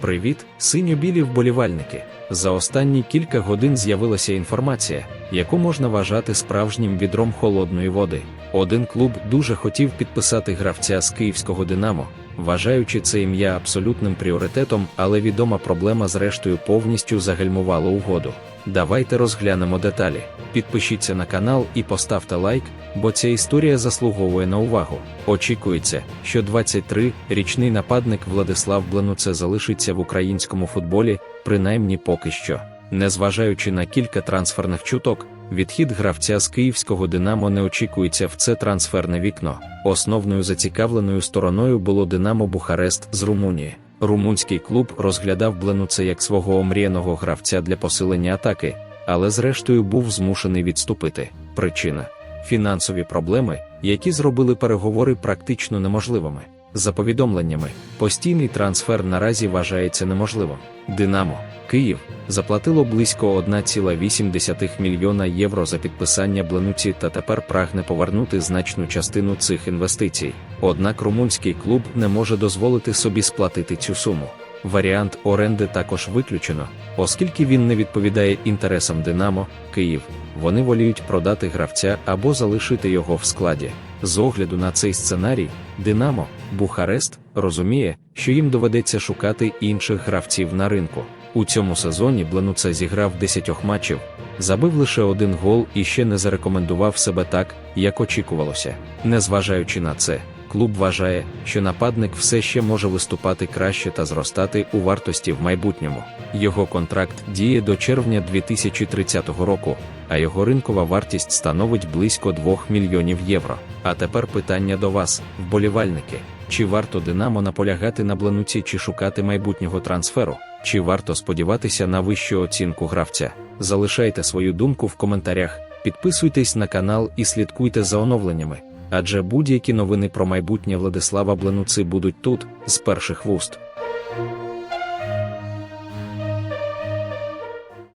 Привіт, синьо-білі вболівальники! За останні кілька годин з'явилася інформація, яку можна вважати справжнім відром холодної води. Один клуб дуже хотів підписати гравця з київського Динамо, вважаючи це ім'я абсолютним пріоритетом, але відома проблема зрештою повністю загальмувала угоду. Давайте розглянемо деталі. Підпишіться на канал і поставте лайк, бо ця історія заслуговує на увагу. Очікується, що 23-річний нападник Владислав Бленуце залишиться в українському футболі, принаймні поки що. Незважаючи на кілька трансферних чуток, відхід гравця з київського Динамо не очікується в це трансферне вікно. Основною зацікавленою стороною було Динамо Бухарест з Румунії. Румунський клуб розглядав Бленуце як свого омріяного гравця для посилення атаки, але зрештою був змушений відступити. Причина фінансові проблеми, які зробили переговори практично неможливими. За повідомленнями, постійний трансфер наразі вважається неможливим. Динамо, Київ заплатило близько 1,8 мільйона євро за підписання Бленуці та тепер прагне повернути значну частину цих інвестицій. Однак румунський клуб не може дозволити собі сплатити цю суму. Варіант оренди також виключено, оскільки він не відповідає інтересам Динамо, Київ. Вони воліють продати гравця або залишити його в складі. З огляду на цей сценарій, Динамо, Бухарест розуміє, що їм доведеться шукати інших гравців на ринку. У цьому сезоні Бленуце зіграв 10 матчів, забив лише один гол і ще не зарекомендував себе так, як очікувалося. Незважаючи на це, клуб вважає, що нападник все ще може виступати краще та зростати у вартості в майбутньому. Його контракт діє до червня 2030 року, а його ринкова вартість становить близько 2 мільйонів євро. А тепер питання до вас, вболівальники: чи варто Динамо наполягати на Бленуці чи шукати майбутнього трансферу? Чи варто сподіватися на вищу оцінку гравця? Залишайте свою думку в коментарях, підписуйтесь на канал і слідкуйте за оновленнями, адже будь-які новини про майбутнє Владислава Блинуци будуть тут, з перших вуст.